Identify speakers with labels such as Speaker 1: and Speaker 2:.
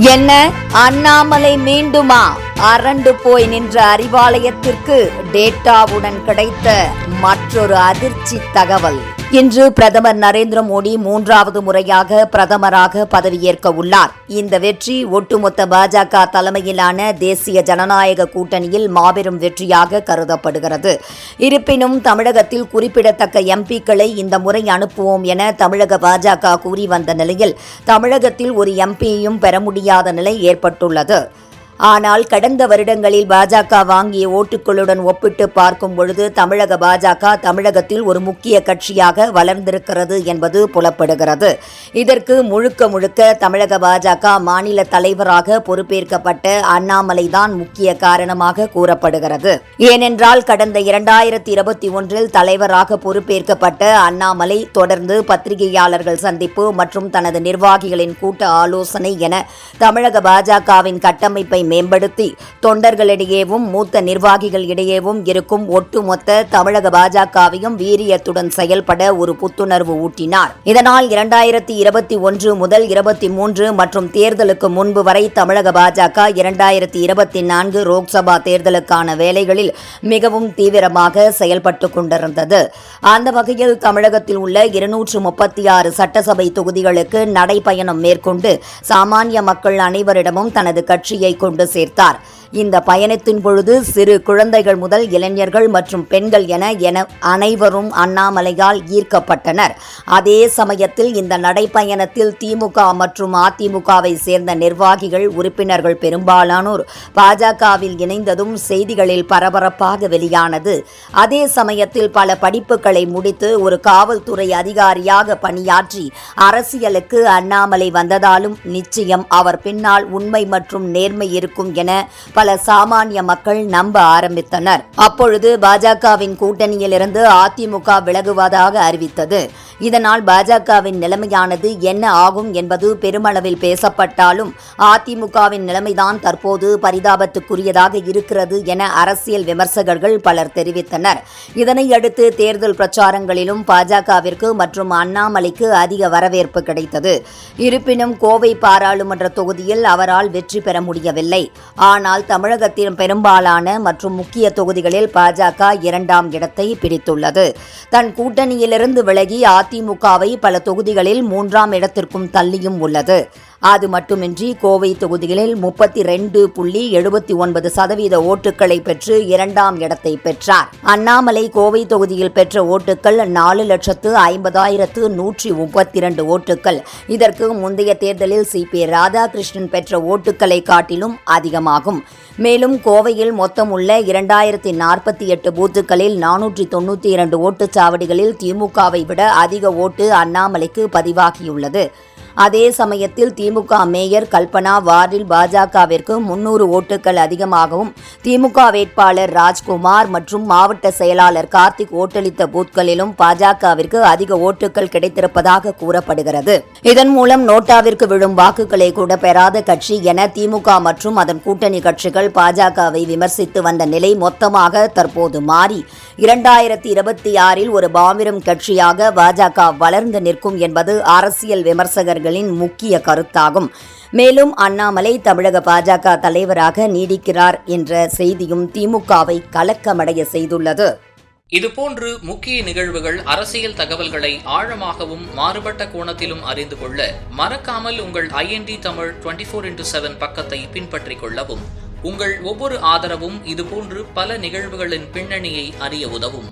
Speaker 1: என்ன அண்ணாமலை மீண்டுமா? அரண்டு போய் நின்ற அறிவாலயத்திற்கு டேட்டாவுடன் கிடைத்த மற்றொரு அதிர்ச்சி தகவல். இன்று பிரதமர் நரேந்திர மோடி மூன்றாவது முறையாக பிரதமராக பதவியேற்க உள்ளார். இந்த வெற்றி ஒட்டுமொத்த பாஜக தலைமையிலான தேசிய ஜனநாயக கூட்டணியில் மாபெரும் வெற்றியாக கருதப்படுகிறது. இருப்பினும் தமிழகத்தில் குறிப்பிடத்தக்க எம்பிக்களை இந்த முறை அனுப்புவோம் என தமிழக பாஜக கூறி வந்த நிலையில் தமிழகத்தில் ஒரு எம்பியையும் பெற முடியாத நிலை ஏற்பட்டுள்ளது. ஆனால் கடந்த வருடங்களில் பாஜக வாங்கிய ஓட்டுகளுடன் ஒப்பிட்டு பார்க்கும் பொழுது தமிழக பாஜக தமிழகத்தில் ஒரு முக்கிய கட்சியாக வளர்ந்திருக்கிறது என்பது புலப்படுகிறது. இதற்கு முழுக்க முழுக்க தமிழக பாஜக மாநில தலைவராக பொறுப்பேற்கப்பட்ட அண்ணாமலை தான் முக்கிய காரணமாக கூறப்படுகிறது. ஏனென்றால் கடந்த இரண்டாயிரத்தி இருபத்தி ஒன்றில் தலைவராக பொறுப்பேற்கப்பட்ட அண்ணாமலை தொடர்ந்து பத்திரிகையாளர்கள் சந்திப்பு மற்றும் தனது நிர்வாகிகளின் கூட்ட ஆலோசனை என தமிழக பாஜகவின் கட்டமைப்பை மேம்படுத்தி தொண்டர்களிடையேவும் மூத்த நிர்வாகிகள் இடையேவும் இருக்கும் ஒட்டுமொத்த தமிழக பாஜகவையும் வீரியத்துடன் செயல்பட ஒரு புத்துணர்வு ஊட்டினார். இதனால் இரண்டாயிரத்தி இருபத்தி ஒன்று முதல் இருபத்தி மூன்று மற்றும் தேர்தலுக்கு முன்பு வரை தமிழக பாஜக இரண்டாயிரத்தி இருபத்தி நான்கு லோக்சபா தேர்தலுக்கான வேலைகளில் மிகவும் தீவிரமாக செயல்பட்டு கொண்டிருந்தது. அந்த வகையில் தமிழகத்தில் உள்ள இருநூற்று முப்பத்தி ஆறு சட்டசபை தொகுதிகளுக்கு நடைபயணம் மேற்கொண்டு சாமானிய மக்கள் அனைவரிடமும் தனது கட்சியை கொண்டு சேர்த்தார் இந்த பயணத்தின் பொழுது சிறு குழந்தைகள் முதல் இளைஞர்கள் மற்றும் பெண்கள் என என அனைவரும் அண்ணாமலையால் ஈர்க்கப்பட்டனர். அதே சமயத்தில் இந்த நடைப்பயணத்தில் திமுக மற்றும் அதிமுகவை சேர்ந்த நிர்வாகிகள் உறுப்பினர்கள் பெரும்பாலானோர் பாஜகவில் இணைந்ததும் செய்திகளில் பரபரப்பாக வெளியானது. அதே சமயத்தில் பல படிப்புகளை முடித்து ஒரு காவல்துறை அதிகாரியாக பணியாற்றி அரசியலுக்கு அண்ணாமலை வந்ததாலும் நிச்சயம் அவர் பின்னால் உண்மை மற்றும் நேர்மை இருக்கும் என பல சாமானிய மக்கள் நம்ப ஆரம்பித்தனர். அப்பொழுது பாஜகவின் கூட்டணியிலிருந்து அதிமுக விலகுவதாக அறிவித்தது. இதனால் பாஜகவின் நிலைமையானது என்ன ஆகும் என்பது பெருமளவில் பேசப்பட்டாலும் அதிமுகவின் நிலைமைதான் தற்போது பரிதாபத்துக்குரியதாக இருக்கிறது என அரசியல் விமர்சகர்கள் பலர் தெரிவித்தனர். இதனையடுத்து தேர்தல் பிரச்சாரங்களிலும் பாஜகவிற்கு மற்றும் அண்ணாமலைக்கு அதிக வரவேற்பு கிடைத்தது. இருப்பினும் கோவை பாராளுமன்ற தொகுதியில் அவரால் வெற்றி பெற முடியவில்லை. ஆனால் தமிழகத்தின் பெரும்பாலான மற்றும் முக்கிய தொகுதிகளில் பாஜக இரண்டாம் இடத்தை பிடித்துள்ளது. தன் கூட்டணியிலிருந்து விலகி அதிமுகவை பல தொகுதிகளில் மூன்றாம் இடத்திற்கும் தள்ளியும் உள்ளது. அது மட்டுமின்றி கோவை தொகுதிகளில் முப்பத்தி ரெண்டு புள்ளி எழுபத்தி ஒன்பது சதவீத ஓட்டுகளை பெற்று இரண்டாம் இடத்தை பெற்றார். அண்ணாமலை கோவை தொகுதியில் பெற்ற ஓட்டுகள் நாலு லட்சத்து ஐம்பதாயிரத்து நூற்றி முப்பத்தி இரண்டு ஓட்டுகள் இதற்கு முந்தைய தேர்தலில் சி. பி. ராதாகிருஷ்ணன் பெற்ற ஓட்டுகளை காட்டிலும் அதிகமாகும். மேலும் கோவையில் மொத்தம் உள்ள இரண்டாயிரத்தி நாற்பத்தி எட்டு பூத்துக்களில் நானூற்றி தொண்ணூற்றி இரண்டு ஓட்டுச்சாவடிகளில் திமுகவை விட அதிக ஓட்டு அண்ணாமலைக்கு பதிவாகியுள்ளது. அதே சமயத்தில் திமுக மேயர் கல்பனா வார்டில் பாஜகவிற்கு முன்னூறு ஓட்டுகள் அதிகமாகவும் திமுக வேட்பாளர் ராஜ்குமார் மற்றும் மாவட்ட செயலாளர் கார்த்திக் ஓட்டளித்த பூத்களிலும் பாஜகவிற்கு அதிக ஓட்டுகள் கிடைத்திருப்பதாக கூறப்படுகிறது. இதன் மூலம் நோட்டாவிற்கு விழும் வாக்குகளை கூட பெறாத கட்சி என திமுக மற்றும் அதன் கூட்டணி கட்சிகள் பாஜகவை விமர்சித்து வந்த நிலை மொத்தமாக தற்போது மாறி இரண்டாயிரத்தி இருபத்தி ஆறில் ஒரு பாமிரம் கட்சியாக பாஜக வளர்ந்து நிற்கும் என்பது அரசியல் விமர்சகர்கள் அவர்களின் முக்கிய கருத்தாகும். மேலும் அண்ணாமலை தமிழக பாஜக தலைவராக நீடிக்கிறார் என்ற செய்தியும் திமுகவை கலக்கமடைய செய்துள்ளது.
Speaker 2: இதுபோன்று முக்கிய நிகழ்வுகள் அரசியல் தகவல்களை ஆழமாகவும் மாறுபட்ட கோணத்திலும் அறிந்து கொள்ள மறக்காமல் உங்கள் IND Tamil twenty four into seven பக்கத்தை பின்பற்றிக் கொள்ளவும். உங்கள் ஒவ்வொரு ஆதரவும் இதுபோன்று பல நிகழ்வுகளின் பின்னணியை அறிய உதவும்.